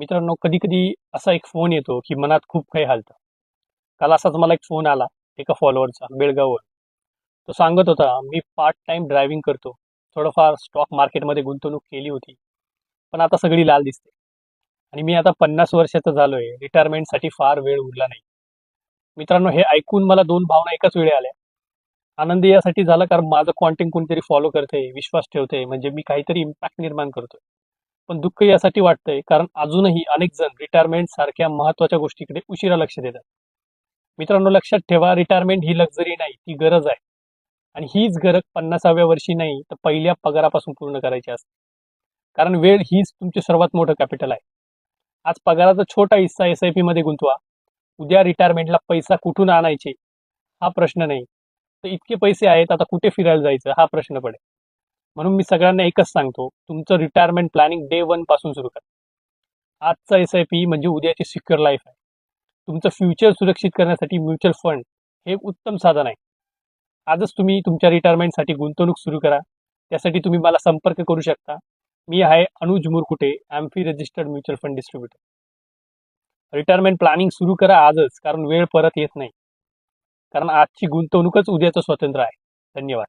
मित्रांनो कधी कधी असा एक फोन येतो की मनात खूप काही हालतं. काल असाच मला एक फोन आला एका फॉलोअरचा बेळगाववर. तो सांगत होता मी पार्ट टाइम ड्रायव्हिंग करतो. थोडंफार स्टॉक मार्केटमध्ये गुंतवणूक केली होती पण आता सगळी लाल दिसते. आणि मी आता पन्नास वर्षाचा झालोय रिटायरमेंटसाठी फार वेळ उरला नाही. मित्रांनो हे ऐकून मला दोन भावना एकाच वेळी आल्या. आनंदी यासाठी झाला कारण माझं कॉन्टेंट कोणतरी फॉलो करते विश्वास ठेवते म्हणजे मी काहीतरी इम्पॅक्ट निर्माण करतोय. पण दुःख यासाठी वाटतंय कारण अजूनही अनेक जण रिटायरमेंट सारख्या महत्त्वाच्या गोष्टीकडे उशिरा लक्ष देतात. मित्रांनो लक्षात ठेवा रिटायरमेंट ही लक्झरी नाही ती गरज आहे. आणि हीच गरज पन्नासाव्या वर्षी नाही तर पहिल्या पगारापासून पूर्ण करायची असते. कारण वेळ हीच तुमचे सर्वात मोठं कॅपिटल आहे. आज पगाराचा छोटा हिस्सा एस आय पी मध्ये गुंतवा. उद्या रिटायरमेंटला पैसा कुठून आणायचे? हा प्रश्न नाही. तर इतके पैसे आहेत आता कुठे फिरायला जायचं? हा प्रश्न पडेल. म्हणून मी सगळ्यांना एकच सांगतो तुमचं रिटायरमेंट प्लॅनिंग डे वनपासून सुरू करा. आजचा एस आय पी म्हणजे उद्याची सिक्युअर लाईफ आहे. तुमचं फ्युचर सुरक्षित करण्यासाठी म्युच्युअल फंड हे एक उत्तम साधन आहे. आजच तुम्ही तुमच्या रिटायरमेंटसाठी गुंतवणूक सुरू करा. त्यासाठी तुम्ही मला संपर्क करू शकता. मी आहे Anuj Murkute AMFI registered mutual fund distributor retirement planning सुरू करा आजच कारण वेळ परत येत नाही. कारण आजची गुंतवणूकच उद्याचं स्वातंत्र्य आहे. धन्यवाद.